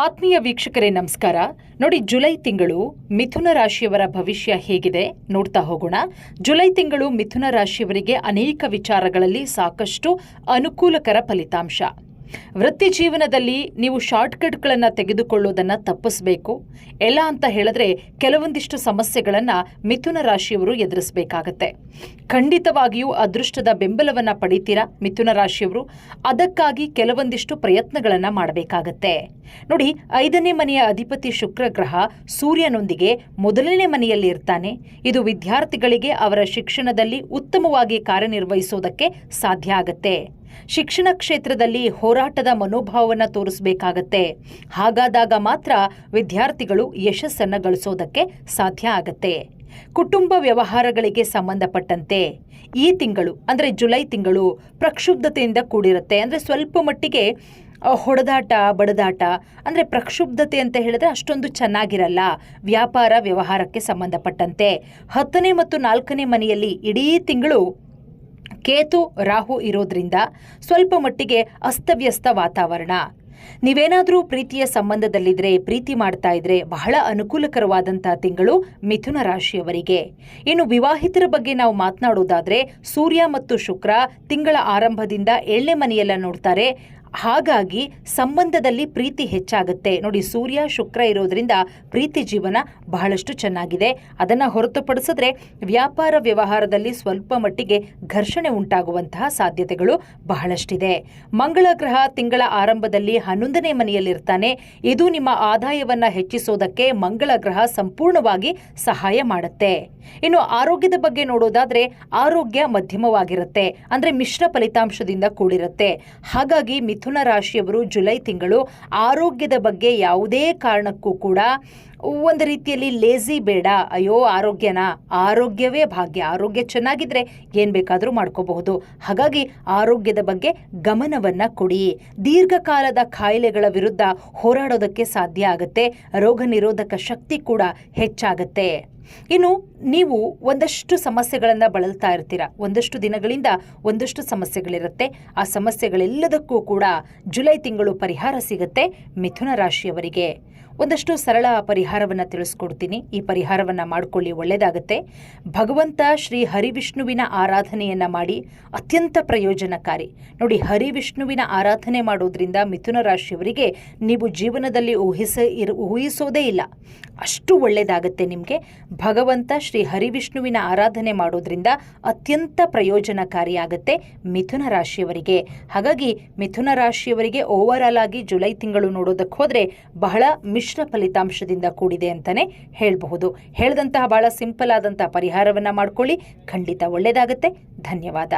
ಆತ್ಮೀಯ ವೀಕ್ಷಕರೇ, ನಮಸ್ಕಾರ. ನೋಡಿ, ಜುಲೈ ತಿಂಗಳು ಮಿಥುನ ರಾಶಿಯವರ ಭವಿಷ್ಯ ಹೇಗಿದೆ ನೋಡ್ತಾ ಹೋಗೋಣ. ಜುಲೈ ತಿಂಗಳು ಮಿಥುನ ರಾಶಿಯವರಿಗೆ ಅನೇಕ ವಿಚಾರಗಳಲ್ಲಿ ಸಾಕಷ್ಟು ಅನುಕೂಲಕರ ಫಲಿತಾಂಶ. ವೃತ್ತಿ ಜೀವನದಲ್ಲಿ ನೀವು ಶಾರ್ಟ್ಕಟ್ಗಳನ್ನು ತೆಗೆದುಕೊಳ್ಳೋದನ್ನು ತಪ್ಪಿಸಬೇಕು. ಎಲ್ಲ ಅಂತ ಹೇಳಿದ್ರೆ ಕೆಲವೊಂದಿಷ್ಟು ಸಮಸ್ಯೆಗಳನ್ನು ಮಿಥುನ ರಾಶಿಯವರು ಎದುರಿಸಬೇಕಾಗತ್ತೆ. ಖಂಡಿತವಾಗಿಯೂ ಅದೃಷ್ಟದ ಬೆಂಬಲವನ್ನು ಪಡಿತೀರಾ ಮಿಥುನ ರಾಶಿಯವರು? ಅದಕ್ಕಾಗಿ ಕೆಲವೊಂದಿಷ್ಟು ಪ್ರಯತ್ನಗಳನ್ನು ಮಾಡಬೇಕಾಗತ್ತೆ. ನೋಡಿ, ಐದನೇ ಮನೆಯ ಅಧಿಪತಿ ಶುಕ್ರ ಗ್ರಹ ಸೂರ್ಯನೊಂದಿಗೆ ಮೊದಲನೇ ಮನೆಯಲ್ಲಿ ಇರ್ತಾನೆ. ಇದು ವಿದ್ಯಾರ್ಥಿಗಳಿಗೆ ಅವರ ಶಿಕ್ಷಣದಲ್ಲಿ ಉತ್ತಮವಾಗಿ ಕಾರ್ಯನಿರ್ವಹಿಸೋದಕ್ಕೆ ಸಾಧ್ಯ ಆಗತ್ತೆ. ಶಿಕ್ಷಣ ಕ್ಷೇತ್ರದಲ್ಲಿ ಹೋರಾಟದ ಮನೋಭಾವವನ್ನು ತೋರಿಸಬೇಕಾಗತ್ತೆ. ಹಾಗಾದಾಗ ಮಾತ್ರ ವಿದ್ಯಾರ್ಥಿಗಳು ಯಶಸ್ಸನ್ನು ಗಳಿಸೋದಕ್ಕೆ ಸಾಧ್ಯ ಆಗತ್ತೆ. ಕುಟುಂಬ ವ್ಯವಹಾರಗಳಿಗೆ ಸಂಬಂಧಪಟ್ಟಂತೆ ಈ ತಿಂಗಳು, ಅಂದರೆ ಜುಲೈ ತಿಂಗಳು ಪ್ರಕ್ಷುಬ್ಧತೆಯಿಂದ ಕೂಡಿರುತ್ತೆ. ಅಂದರೆ ಸ್ವಲ್ಪ ಮಟ್ಟಿಗೆ ಹೊಡೆದಾಟ, ಬಡದಾಟ, ಅಂದರೆ ಪ್ರಕ್ಷುಬ್ಧತೆ ಅಂತ ಹೇಳಿದ್ರೆ ಅಷ್ಟೊಂದು ಚೆನ್ನಾಗಿರಲ್ಲ. ವ್ಯಾಪಾರ ವ್ಯವಹಾರಕ್ಕೆ ಸಂಬಂಧಪಟ್ಟಂತೆ. ಹತ್ತನೇ ಮತ್ತು ನಾಲ್ಕನೇ ಮನೆಯಲ್ಲಿ ಇಡೀ ತಿಂಗಳು ಕೇತು, ರಾಹು ಇರೋದ್ರಿಂದ ಸ್ವಲ್ಪ ಮಟ್ಟಿಗೆ ಅಸ್ತವ್ಯಸ್ತ ವಾತಾವರಣ. ನೀವೇನಾದರೂ ಪ್ರೀತಿಯ ಸಂಬಂಧದಲ್ಲಿದ್ರೆ, ಪ್ರೀತಿ ಮಾಡ್ತಾ ಇದ್ರೆ ಬಹಳ ಅನುಕೂಲಕರವಾದಂಥ ತಿಂಗಳು ಮಿಥುನ ರಾಶಿಯವರಿಗೆ. ಇನ್ನು ವಿವಾಹಿತರ ಬಗ್ಗೆ ನಾವು ಮಾತನಾಡೋದಾದ್ರೆ ಸೂರ್ಯ ಮತ್ತು ಶುಕ್ರ ತಿಂಗಳ ಆರಂಭದಿಂದ ಏಳನೇ ಮನೆಯೆಲ್ಲ ನೋಡ್ತಾರೆ. ಹಾಗಾಗಿ ಸಂಬಂಧದಲ್ಲಿ ಪ್ರೀತಿ ಹೆಚ್ಚಾಗುತ್ತೆ. ನೋಡಿ, ಸೂರ್ಯ ಶುಕ್ರ ಇರೋದ್ರಿಂದ ಪ್ರೀತಿ ಜೀವನ ಬಹಳಷ್ಟು ಚೆನ್ನಾಗಿದೆ. ಅದನ್ನು ಹೊರತುಪಡಿಸಿದ್ರೆ ವ್ಯಾಪಾರ ವ್ಯವಹಾರದಲ್ಲಿ ಸ್ವಲ್ಪ ಮಟ್ಟಿಗೆ ಘರ್ಷಣೆ ಉಂಟಾಗುವಂತಹ ಸಾಧ್ಯತೆಗಳು ಬಹಳಷ್ಟಿದೆ. ಮಂಗಳ ಗ್ರಹ ತಿಂಗಳ ಆರಂಭದಲ್ಲಿ ಹನ್ನೊಂದನೇ ಮನೆಯಲ್ಲಿರ್ತಾನೆ. ಇದು ನಿಮ್ಮ ಆದಾಯವನ್ನ ಹೆಚ್ಚಿಸೋದಕ್ಕೆ ಮಂಗಳ ಗ್ರಹ ಸಂಪೂರ್ಣವಾಗಿ ಸಹಾಯ ಮಾಡುತ್ತೆ. ಇನ್ನು ಆರೋಗ್ಯದ ಬಗ್ಗೆ ನೋಡೋದಾದ್ರೆ ಆರೋಗ್ಯ ಮಧ್ಯಮವಾಗಿರುತ್ತೆ. ಅಂದ್ರೆ ಮಿಶ್ರ ಫಲಿತಾಂಶದಿಂದ ಕೂಡಿರುತ್ತೆ. ಹಾಗಾಗಿ ಮಿಥುನ ರಾಶಿಯವರು ಜುಲೈ ತಿಂಗಳು ಆರೋಗ್ಯದ ಬಗ್ಗೆ ಯಾವುದೇ ಕಾರಣಕ್ಕೂ ಕೂಡ ಒಂದು ರೀತಿಯಲ್ಲಿ ಲೇಜಿ ಬೇಡ. ಅಯ್ಯೋ, ಆರೋಗ್ಯನ, ಆರೋಗ್ಯವೇ ಭಾಗ್ಯ. ಆರೋಗ್ಯ ಚೆನ್ನಾಗಿದ್ರೆ ಏನು ಬೇಕಾದರೂ ಮಾಡ್ಕೋಬಹುದು. ಹಾಗಾಗಿ ಆರೋಗ್ಯದ ಬಗ್ಗೆ ಗಮನವನ್ನು ಕೊಡಿ. ದೀರ್ಘಕಾಲದ ಕಾಯಿಲೆಗಳ ವಿರುದ್ಧ ಹೋರಾಡೋದಕ್ಕೆ ಸಾಧ್ಯ ಆಗುತ್ತೆ. ರೋಗ ನಿರೋಧಕ ಶಕ್ತಿ ಕೂಡ ಹೆಚ್ಚಾಗತ್ತೆ. ಇನ್ನು ನೀವು ಒಂದಷ್ಟು ಸಮಸ್ಯೆಗಳನ್ನು ಬಳಲ್ತಾ ಇರ್ತೀರ. ಒಂದಷ್ಟು ದಿನಗಳಿಂದ ಒಂದಷ್ಟು ಸಮಸ್ಯೆಗಳಿರುತ್ತೆ. ಆ ಸಮಸ್ಯೆಗಳೆಲ್ಲದಕ್ಕೂ ಕೂಡ ಜುಲೈ ತಿಂಗಳು ಪರಿಹಾರ ಸಿಗುತ್ತೆ ಮಿಥುನ ರಾಶಿಯವರಿಗೆ. ಒಂದಷ್ಟು ಸರಳ ಪರಿಹಾರವನ್ನು ತಿಳಿಸ್ಕೊಡ್ತೀನಿ. ಈ ಪರಿಹಾರವನ್ನು ಮಾಡಿಕೊಳ್ಳಿ ಒಳ್ಳೆಯದಾಗುತ್ತೆ ಭಗವಂತ ಶ್ರೀ ಹರಿವಿಷ್ಣುವಿನ ಆರಾಧನೆಯನ್ನು ಮಾಡಿ ಅತ್ಯಂತ ಪ್ರಯೋಜನಕಾರಿ. ನೋಡಿ, ಹರಿವಿಷ್ಣುವಿನ ಆರಾಧನೆ ಮಾಡೋದ್ರಿಂದ ಮಿಥುನ ರಾಶಿಯವರಿಗೆ ನೀವು ಜೀವನದಲ್ಲಿ ಊಹಿಸ ಊಹಿಸೋದೇ ಇಲ್ಲ. ಅಷ್ಟು ಒಳ್ಳೆಯದಾಗುತ್ತೆ ನಿಮಗೆ. ಭಗವಂತ ಶ್ರೀ ಹರಿವಿಷ್ಣುವಿನ ಆರಾಧನೆ ಮಾಡೋದ್ರಿಂದ ಅತ್ಯಂತ ಪ್ರಯೋಜನಕಾರಿಯಾಗುತ್ತೆ ಮಿಥುನ ರಾಶಿಯವರಿಗೆ. ಹಾಗಾಗಿ ಮಿಥುನ ರಾಶಿಯವರಿಗೆ ಓವರ್ ಆಲ್ ಆಗಿ ಜುಲೈ ತಿಂಗಳು ನೋಡೋದಕ್ಕೆ ಹೋದರೆ ಬಹಳ ಮಿಶ್ರ ಫಲಿತಾಂಶದಿಂದ ಕೂಡಿದೆ ಅಂತಲೇ ಹೇಳಬಹುದು. ಹೇಳಿದಂತಹ ಬಹಳ ಸಿಂಪಲ್ ಆದಂತಹ ಪರಿಹಾರವನ್ನು ಮಾಡ್ಕೊಳ್ಳಿ. ಖಂಡಿತ ಒಳ್ಳೆಯದಾಗುತ್ತೆ ಧನ್ಯವಾದ.